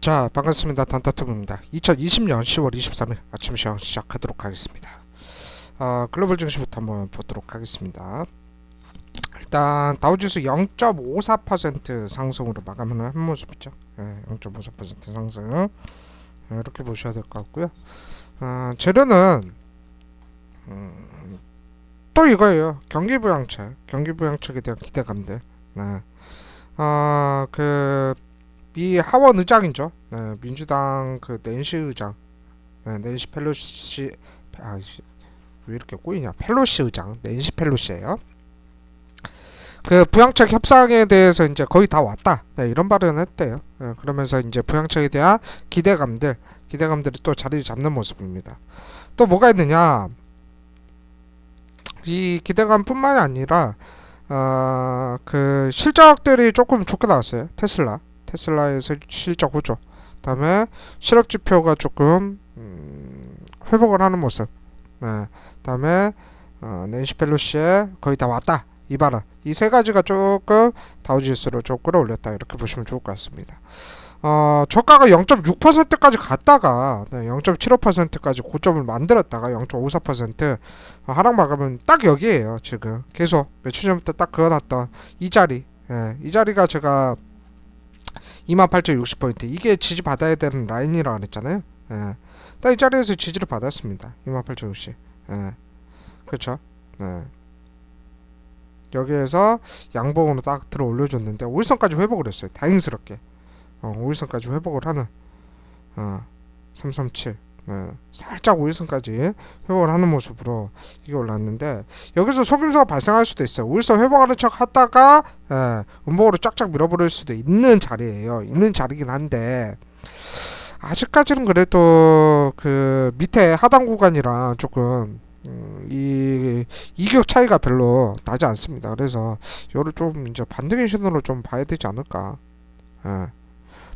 자 반갑습니다. 단타투브입니다. 2020년 10월 23일 아침 시황 시작하도록 하겠습니다. 어, 글로벌 증시부터 한번 보도록 하겠습니다. 일단 다우지수 0.54% 상승으로 마감하는 한 모습이죠. 예, 0.54% 상승. 예, 이렇게 보셔야 될 것 같고요. 어, 재료는 음, 또 이거예요. 경기부양책 경기부양책에 대한 기대감들. 네. 어, 그 이 하원 의장이죠. 네, 민주당 그 낸시 의장, 네, 낸시 펠로시, 아, 씨, 왜 이렇게 꼬이냐? 펠로시 의장, 낸시 펠로시예요. 그 부양책 협상에 대해서 이제 거의 다 왔다. 네, 이런 발언을 했대요. 네, 그러면서 이제 부양책에 대한 기대감들, 기대감들이 또 자리를 잡는 모습입니다. 또 뭐가 있느냐? 이 기대감뿐만이 아니라 어, 그 실적들이 조금 좋게 나왔어요. 테슬라. 테슬라의 세- 실적 호조. 그다음에 실업 지표가 조금 음, 회복을 하는 모습. 네. 그다음에 어, 낸시 펠로시의 거의 다 왔다. 이 발언. 이 세 가지가 조금 다우지수를 좀 끌어올렸다. 이렇게 보시면 좋을 것 같습니다. 어, 저가가 0.6%까지 갔다가 네, 0.75%까지 고점을 만들었다가 0.54% 어, 하락 마감은 딱 여기에요. 지금 계속 며칠 전부터 딱 그어놨던 이 자리. 예, 이 자리가 제가 28,060포인트 이게 지지 받아야 되는 라인이라고 그랬잖아요. 예. 딱 이 자리에서 지지를 받았습니다. 28,060. 예. 그렇죠. 네. 여기에서 양봉으로 딱 들어 올려줬는데 5일선까지 회복을 했어요. 다행스럽게. 어, 5일선까지 회복을 하는 어, 337. 네. 살짝 5일선까지 회복을 하는 모습으로 이게 올랐는데 여기서 속임수가 발생할 수도 있어요. 5일선 회복하는 척 하다가 예, 음봉으로 쫙쫙 밀어버릴 수도 있는 자리예요. 있는 자리긴 한데 아직까지는 그래도 그 밑에 하단 구간이랑 조금 음, 이 이격 차이가 별로 나지 않습니다. 그래서 이거를 좀 이제 반등의 신호로 좀 봐야 되지 않을까. 예.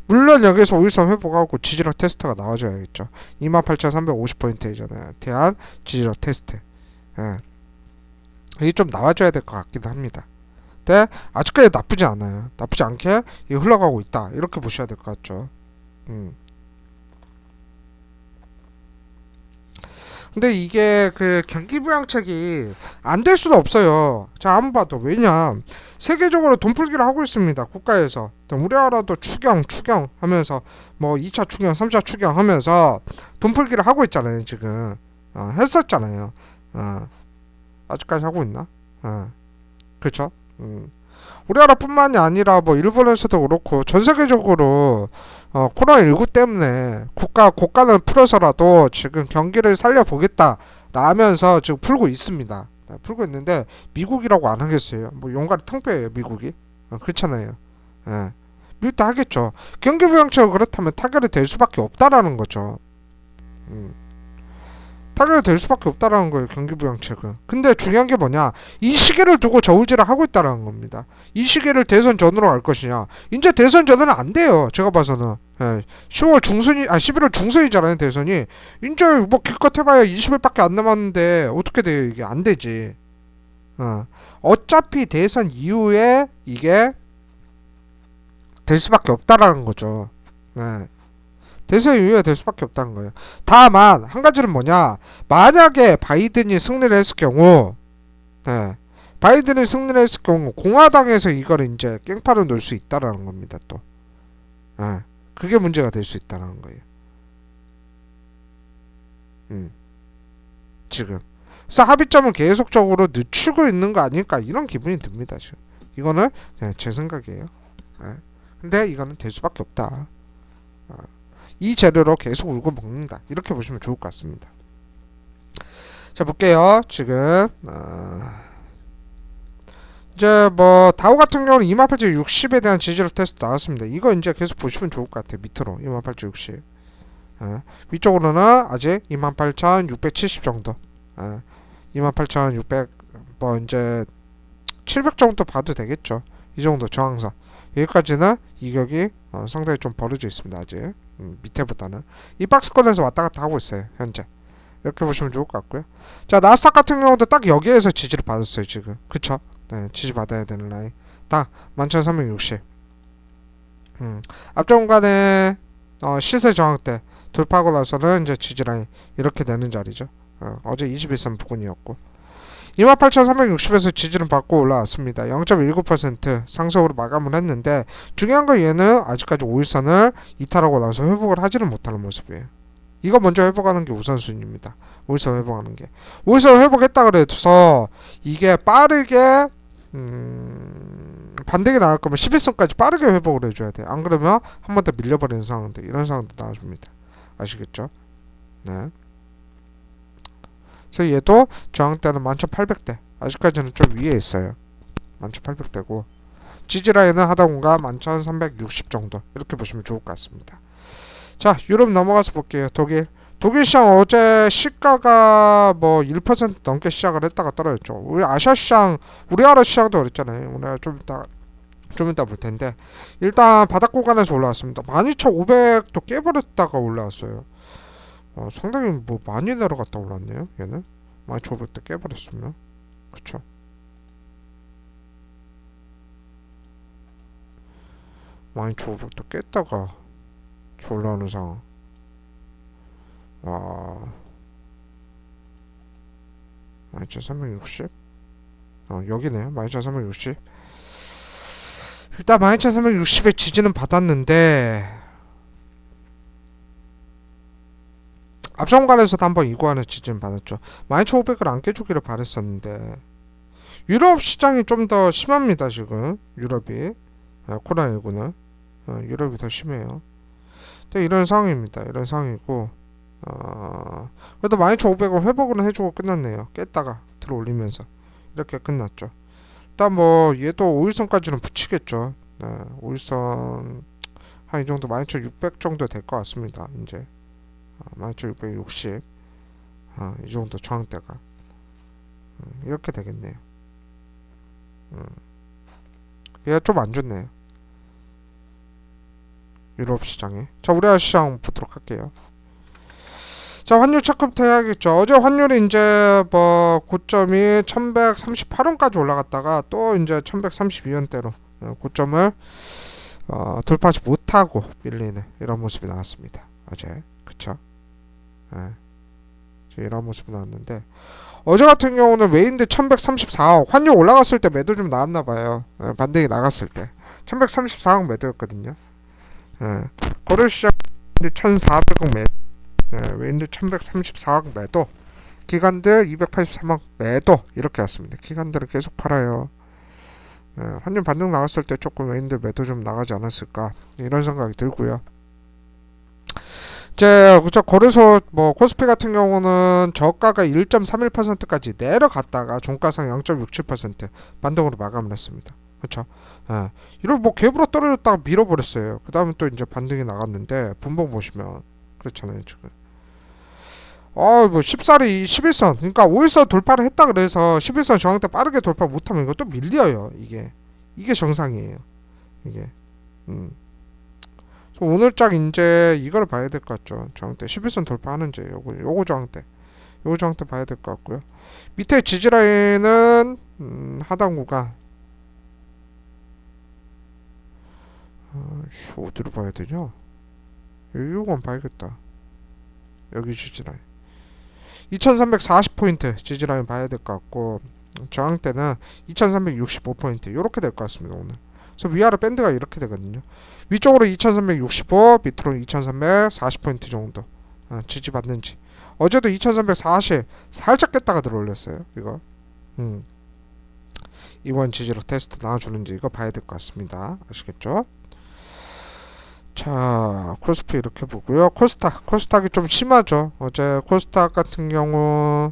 물론 여기서 5일선 회복하고 지지력 테스트가 나와줘야겠죠. 28,350포인트이잖아요. 대한 지지력 테스트. 예. 이게 좀 나와줘야 될 것 같기도 합니다. 근데 아직까지 나쁘지 않아요. 나쁘지 않게 흘러가고 있다. 이렇게 보셔야 될 것 같죠. 음. 근데 이게 그 경기 부양책이 안 될 수도 없어요. 자, 한번 봐도 왜냐 세계적으로 돈 풀기를 하고 있습니다. 국가에서 우리나라도 추경 추경 하면서 뭐 2차 추경, 3차 추경 하면서 돈 풀기를 하고 있잖아요. 지금 어, 했었잖아요. 어, 아직까지 하고 있나? 어, 그렇죠. 음. 우리나라뿐만이 아니라 뭐 일본에서도 그렇고 전 세계적으로 어, 코로나19 때문에 국가 고가는 풀어서라도 지금 경기를 살려보겠다 라면서 지금 풀고 있습니다. 네, 풀고 있는데 미국이라고 안 하겠어요. 뭐 용가리 텅뼈예요 미국이. 어, 그렇잖아요. 예. 미국도 하겠죠. 경기 부양책가 그렇다면 타결이 될 수밖에 없다라는 거죠. 음. 타결이 될 수밖에 없다라는 거예요 경기 부양책은. 근데 중요한 게 뭐냐? 이 시기를 두고 저울질을 하고 있다라는 겁니다. 이 시기를 대선 전으로 갈 것이냐? 이제 대선 전은 안 돼요. 제가 봐서는. 예, 10월 중순이 아 11월 중순이잖아요 대선이. 이제 뭐 기껏 해봐야 20일밖에 안 남았는데 어떻게 돼요 이게 안 되지. 어. 어차피 대선 이후에 이게 될 수밖에 없다라는 거죠. 네. 대선 이후에 될 수밖에 없다는 거예요. 다만 한 가지는 뭐냐? 만약에 바이든이 승리를 했을 경우, 네. 바이든이 승리를 했을 경우 공화당에서 이걸 이제 깽판을 놓을 수 있다라는 겁니다. 또, 네. 그게 문제가 될 수 있다는 거예요. 음. 지금. 그래서 합의점은 계속적으로 늦추고 있는 거 아닐까 이런 기분이 듭니다. 지금. 이거는 네, 제 생각이에요. 네. 근데 이거는 될 수밖에 없다. 어. 이 재료로 계속 울고 먹는다. 이렇게 보시면 좋을 것 같습니다. 자 볼게요. 지금 어, 이제 뭐 다우 같은 경우는 28,60에 대한 지지력 테스트 나왔습니다. 이거 이제 계속 보시면 좋을 것 같아요. 밑으로 28,060. 어, 위쪽으로는 아직 28,670 정도. 어, 28,600 뭐 이제 700 정도 봐도 되겠죠. 이 정도 저항선. 여기까지는 이격이 어, 상당히 좀 벌어져 있습니다. 아직 음, 밑에보다는 이 박스권에서 왔다 갔다 하고 있어요. 현재 이렇게 보시면 좋을 것 같고요. 자 나스닥 같은 경우도 딱 여기에서 지지를 받았어요. 지금 그쵸? 네, 지지 받아야 되는 라인 딱 11,360. 음, 앞전 간에 어, 시세 저항대 돌파하고 나서는 이제 지지 라인 이렇게 되는 자리죠. 어, 어제 21선 부근이었고 28,360에서 지지를 받고 올라왔습니다. 0.19% 상승으로 마감을 했는데 중요한 건 얘는 아직까지 5일선을 이탈하고 나서 회복을 하지는 못하는 모습이에요. 이거 먼저 회복하는 게 우선순위입니다. 5일선 회복하는 게. 5일선 회복했다 그래서 이게 빠르게 음, 반대게 나갈 거면 11선까지 빠르게 회복을 해줘야 돼. 안 그러면 한 번 더 밀려버리는 상황들 이런 상황도 나와줍니다. 아시겠죠? 네. 그래서 얘도 저항대는 11,800대. 아직까지는 좀 위에 있어요. 11,800대고 지지라인은 보니까 11,360 정도 이렇게 보시면 좋을 것 같습니다. 자, 유럽 넘어가서 볼게요. 독일. 독일 시장 어제 시가가 뭐 1% 넘게 시작을 했다가 떨어졌죠. 우리 아시아 시장, 우리나라 시장도 그랬잖아요. 우리나라 좀 이따 좀 이따 볼 텐데 일단 바닥 구간에서 올라왔습니다. 12,500도 깨버렸다가 올라왔어요. 어, 상당히 뭐 많이 내려갔다 올랐네요. 얘는 12,500도 깨버렸으면 그쵸. 많이 1,500도 깼다가 올라오는 상황. 와. 12,360? 어, 여기네요. 12,360. 일단 12,360의 지지는 받았는데 앞서 공간에서도 한번 이 구간에 지지는 받았죠. 12,500을 안 깨주기를 바랬었는데 유럽 시장이 좀 더 심합니다. 지금 유럽이 아, 코로나19는 어, 유럽이 더 심해요. 이런 상황입니다. 이런 상황이고 어, 그래도 12,500원 회복은 해주고 끝났네요. 깼다가 들어올리면서 이렇게 끝났죠. 일단 뭐 얘도 5일선까지는 붙이겠죠. 네, 5일선 한 이 정도 12,600 정도 될 것 같습니다. 이제 어, 12,660 어, 이 정도 저항대가 음, 이렇게 되겠네요. 음. 얘가 좀 안 좋네요. 유럽 시장에. 자, 우리나라 시장 보도록 할게요. 자, 환율 체크부터 해야겠죠. 어제 환율이 이제 뭐 고점이 1138원까지 올라갔다가 또 이제 1132원대로 어, 고점을 어, 돌파하지 못하고 밀리는 이런 모습이 나왔습니다. 어제. 그쵸? 예. 이런 모습이 나왔는데 어제 같은 경우는 외인들 1134억 환율 올라갔을 때 매도 좀 나왔나 봐요. 예, 반등이 나갔을 때 1134억 매도였거든요. 예. 거래 시장 1,400억 매도 예, 외인들 1134억 매도 기관들 283억 매도 이렇게 왔습니다. 기관들은 계속 팔아요. 예, 환율 반등 나왔을 때 조금 외인들 매도 좀 나가지 않았을까 이런 생각이 들고요. 이제 그저 거래소 뭐 코스피 같은 경우는 저가가 1.31%까지 내려갔다가 종가상 0.67% 반등으로 마감을 했습니다. 그렇죠? 예. 이런 뭐 갭으로 떨어졌다가 밀어버렸어요. 그 다음에 또 이제 반등이 나갔는데 분봉 보시면 그렇잖아요 지금. 어, 뭐 14리 11선 그러니까 5일선 돌파를 했다 그래서 11선 저항대 빠르게 돌파 못하면 이거 또 밀려요 이게 이게 정상이에요 이게 음. 오늘 짝 이제 이걸 봐야 될 것 같죠. 저항대. 11선 돌파하는지 요거 요거 저항대. 요거 저항대 봐야 될 것 같고요. 밑에 지지라인은 음, 하단 구간 아씨 어디로 봐야 되냐? 요건 봐야겠다. 여기 지지라인. 2340포인트 지지라인 봐야 될 것 같고 저항대는 2365포인트. 이렇게 될 것 같습니다 오늘 그래서 위아래 밴드가 이렇게 되거든요 위쪽으로 2365 밑으로 2340포인트 정도 어, 지지받는지 어제도 2340 살짝 깼다가 들어올렸어요 이거 음. 이번 지지로 테스트 나와주는지 이거 봐야 될 것 같습니다 아시겠죠? 자, 코스피 이렇게 보고요. 코스닥, 코스닥이 좀 심하죠. 어제 코스닥 같은 경우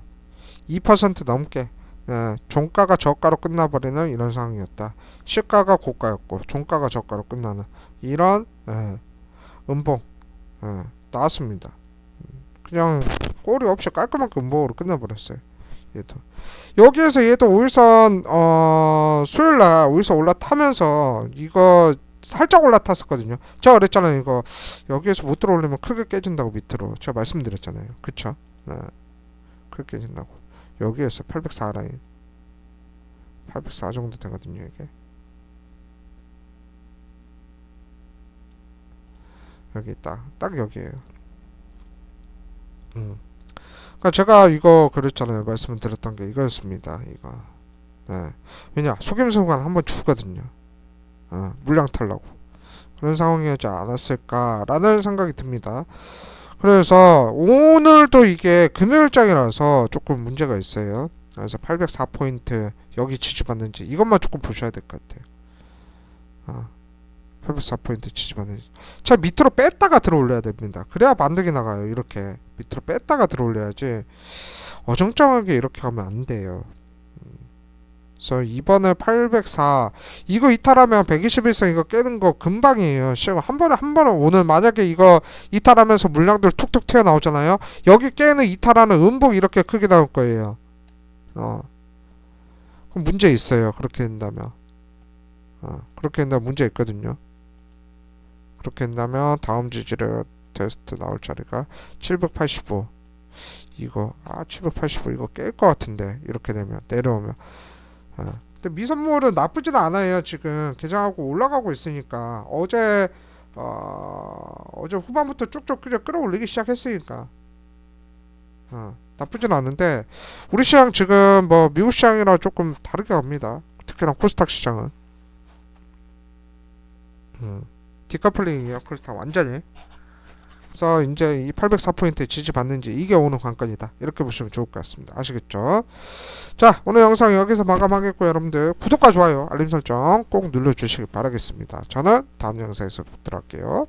2% 넘게 네, 종가가 저가로 끝나버리는 이런 상황이었다. 시가가 고가였고 종가가 저가로 끝나는 이런 예, 음봉 예, 나왔습니다. 그냥 꼬리 없이 깔끔하게 음봉으로 끝나버렸어요. 얘도 여기에서 얘도 5일선 어, 수요일날 5일선 올라타면서 이거 살짝 올라탔었거든요. 제가 그랬잖아요. 이거 여기에서 못 들어올리면 크게 깨진다고 밑으로 제가 말씀드렸잖아요. 그쵸? 네. 크게 깨진다고. 여기에서 804 라인 804 정도 되거든요. 이게 여기 딱, 딱 여기에요. 음. 그러니까 제가 이거 그랬잖아요. 말씀을 드렸던 게 이거였습니다. 이거. 네. 왜냐 속임수가 한번 주거든요. 어, 물량 탈라고 그런 상황이었지 않았을까라는 생각이 듭니다. 그래서 오늘도 이게 금요일장이라서 조금 문제가 있어요. 그래서 804포인트 여기 지지받는지 이것만 조금 보셔야 될 것 같아요. 어, 804포인트 지지받는지 자 밑으로 뺐다가 들어올려야 됩니다. 그래야 만득이 나가요. 이렇게 밑으로 뺐다가 들어올려야지 어정쩡하게 이렇게 하면 안 돼요. 그래서 이번에 804 이거 이탈하면 121선 이거 깨는 거 금방이에요. 시험 한 번에 한 번에 오늘 만약에 이거 이탈하면서 물량들 툭툭 튀어나오잖아요. 여기 깨는 이탈하는 음복 이렇게 크게 나올 거예요. 어. 그럼 문제 있어요. 그렇게 된다면. 어. 그렇게 된다면 문제 있거든요. 그렇게 된다면 다음 지지를 테스트 나올 자리가 785 이거 아 785 이거 깰 것 같은데 이렇게 되면 내려오면 어. 근데 미선물은 나쁘진 않아요 지금. 개장하고 올라가고 있으니까. 어제 어, 어제 후반부터 쭉쭉 그냥 끌어올리기 시작했으니까. 어, 나쁘진 않은데 우리 시장 지금 뭐 미국 시장이랑 조금 다르게 갑니다. 특히나 코스닥 시장은. 음, 디커플링이에요? 코스닥 완전히 그래서 이제 이 804포인트 지지받는지 이게 오늘 관건이다. 이렇게 보시면 좋을 것 같습니다. 아시겠죠? 자 오늘 영상 여기서 마감하겠고 여러분들. 구독과 좋아요 알림 설정 꼭 눌러주시기 바라겠습니다. 저는 다음 영상에서 뵙도록 할게요